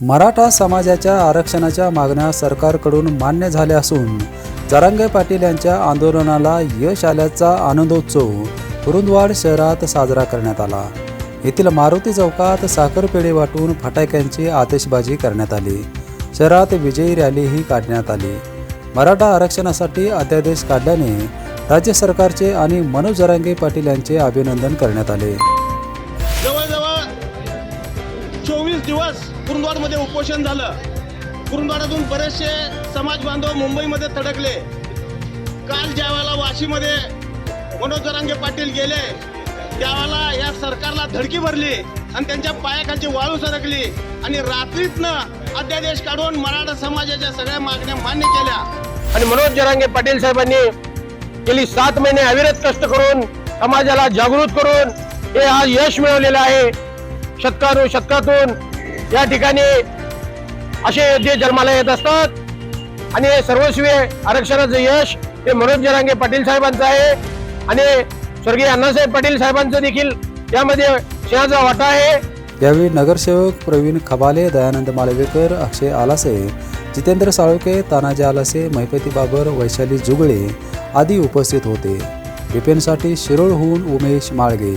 मराठा समाजाच्या आरक्षणाच्या मागण्या सरकारकडून मान्य झाल्या असून जरांगे पाटील यांच्या आंदोलनाला यश आल्याचा आनंदोत्सव कुरुंदवाड शहरात साजरा करण्यात आला. येथील मारुती चौकात साखरपेढे वाटून फटाक्यांची आतिषबाजी करण्यात आली. शहरात विजयी रॅलीही काढण्यात आली. मराठा आरक्षणासाठी अध्यादेश काढल्याने राज्य सरकारचे आणि मनोज जरांगे पाटील यांचे अभिनंदन करण्यात आले. जवळजवळ चोवीस दिवस कुरुंदवाडमध्ये उपोषण झालं. कुरुंदवाडातून बरेचसे समाज बांधव मुंबईमध्ये थडकले. काल ज्यावेळेला वाशीमध्ये मनोज जरांगे पाटील गेले त्यावेळेला या सरकारला धडकी भरली आणि त्यांच्या पायाखालची वाळू सरकली आणि रात्रीतनं अध्यादेश काढून मराठा समाजाच्या सगळ्या मागण्या मान्य केल्या. आणि मनोज जरांगे पाटील साहेबांनी गेली सात महिने अविरत कष्ट करून समाजाला जागृत करून हे आज यश मिळवलेलं आहे. शतकानु शतकातून या ठिकाणी असे जे जन्माला येत असतात. आणि हे सर्वस्वी आरक्षणाचं यश हे मनोज जरांगे पाटील साहेबांचं आहे. आणि स्वर्गीय अण्णासाहेब पाटील साहेबांचं देखील यामध्ये सिंहाचा वाटा आहे. यावेळी नगरसेवक प्रवीण खबाले दयानंद मालवेकर अक्षय आलासे जितेंद्र साळुके तानाजी आलासे महिपती बाबर वैशाली जुगळे आदी उपस्थित होते. विपिनसाठी शिरोळहून उमेश माळगे.